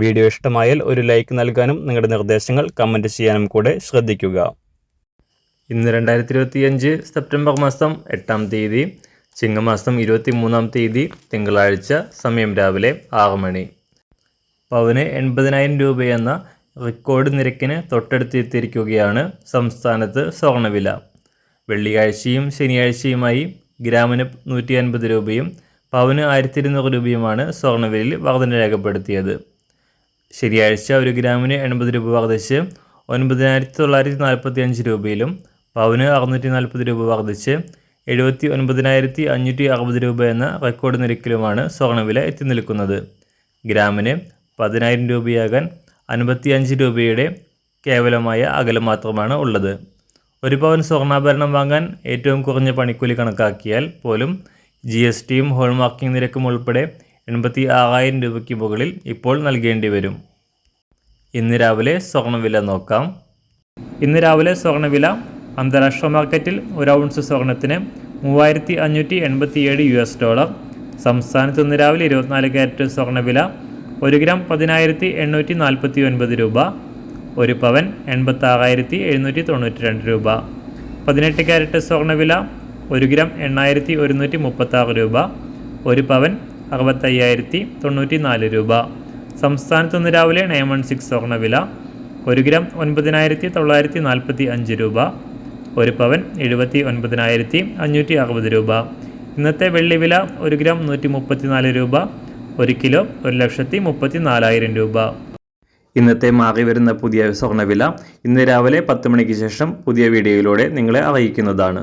Video ഇഷ്ടമായാൽ ഒരു like നൽകാനും നിങ്ങളുടെ നിർദ്ദേശങ്ങൾ കമന്റ് ചെയ്യാനും കൂടെ ശ്രദ്ധിക്കുക. ഇന്ന് രണ്ടായിരത്തി ഇരുപത്തിയഞ്ച് സെപ്റ്റംബർ മാസം എട്ടാം തീയതി ചിങ്ങമാസം ഇരുപത്തി മൂന്നാം തീയതി തിങ്കളാഴ്ച സമയം രാവിലെ ആറ് മണി. പവന് എൺപതിനായിരം രൂപയെന്ന റെക്കോർഡ് നിരക്കിന് തൊട്ടടുത്തെത്തിയിരിക്കുകയാണ് സംസ്ഥാനത്ത് സ്വർണവില വെള്ളിയാഴ്ചയും ശനിയാഴ്ചയുമായി ഗ്രാമിന് നൂറ്റി അൻപത് രൂപയും പവന് ആയിരത്തി ഇരുന്നൂറ് രൂപയുമാണ് സ്വർണവിലയിൽ വർധന രേഖപ്പെടുത്തിയത്. ശനിയാഴ്ച ഒരു ഗ്രാമിന് എൺപത് രൂപ വർദ്ധിച്ച് ഒൻപതിനായിരത്തി തൊള്ളായിരത്തി നാൽപ്പത്തി അഞ്ച് രൂപയിലും പവന് അറുന്നൂറ്റി നാൽപ്പത് രൂപ വർദ്ധിച്ച് എഴുപത്തി ഒൻപതിനായിരത്തി അഞ്ഞൂറ്റി അറുപത് രൂപ എന്ന റെക്കോർഡ് നിരക്കിലുമാണ് സ്വർണവില എത്തി നിൽക്കുന്നത്. ഗ്രാമിന് പതിനായിരം രൂപയാകാൻ അൻപത്തി അഞ്ച് രൂപയുടെ കേവലമായ അകലം മാത്രമാണ് ഉള്ളത്. ഒരു പവൻ സ്വർണാഭരണം വാങ്ങാൻ ഏറ്റവും കുറഞ്ഞ പണിക്കൂലി കണക്കാക്കിയാൽ പോലും ജി എസ് ടിയും ഹോൾമാർക്കിംഗ് നിരക്കും ഉൾപ്പെടെ എൺപത്തി ആറായിരം രൂപയ്ക്ക് മുകളിൽ ഇപ്പോൾ നൽകേണ്ടി വരും. ഇന്ന് രാവിലെ സ്വർണവില നോക്കാം. ഇന്ന് രാവിലെ സ്വർണവില അന്താരാഷ്ട്ര മാർക്കറ്റിൽ ഒരു ഔൺസ് സ്വർണത്തിന് മൂവായിരത്തി അഞ്ഞൂറ്റി എൺപത്തി ഏഴ് യു എസ് ഡോളർ. സംസ്ഥാനത്ത് ഇന്ന് രാവിലെ ഇരുപത്തിനാല് ക്യാരറ്റ് സ്വർണവില ഒരു ഗ്രാം പതിനായിരത്തി എണ്ണൂറ്റി നാൽപ്പത്തി ഒൻപത് രൂപ ഒരു പവൻ എൺപത്താറായിരത്തി എഴുന്നൂറ്റി തൊണ്ണൂറ്റി രണ്ട് രൂപ. പതിനെട്ട് ക്യാരറ്റ് സ്വർണവില ഒരു ഗ്രാം എണ്ണായിരത്തി ഒരുന്നൂറ്റി മുപ്പത്താറ് രൂപ ഒരു പവൻ അറുപത്തയ്യായിരത്തി തൊണ്ണൂറ്റി നാല് രൂപ. സംസ്ഥാനത്ത് ഇന്ന് രാവിലെ നയൻ വൺ സിക്സ് സ്വർണവില ഒരു ഗ്രാം ഒൻപതിനായിരത്തി തൊള്ളായിരത്തി നാൽപ്പത്തി അഞ്ച് രൂപ. ഒരു പവൻ എഴുപത്തി ഒൻപതിനായിരത്തി അഞ്ഞൂറ്റി അറുപത് രൂപ. ഇന്നത്തെ വെള്ളി വില ഒരു ഗ്രാം നൂറ്റി മുപ്പത്തിനാല് രൂപ. ഒരു കിലോ ഒരു ലക്ഷത്തി മുപ്പത്തി നാലായിരം രൂപ. ഇന്നത്തെ മാറി വരുന്ന പുതിയ സ്വർണവില ഇന്ന് രാവിലെ പത്ത് മണിക്ക് ശേഷം പുതിയ വീഡിയോയിലൂടെ നിങ്ങളെ അറിയിക്കുന്നതാണ്.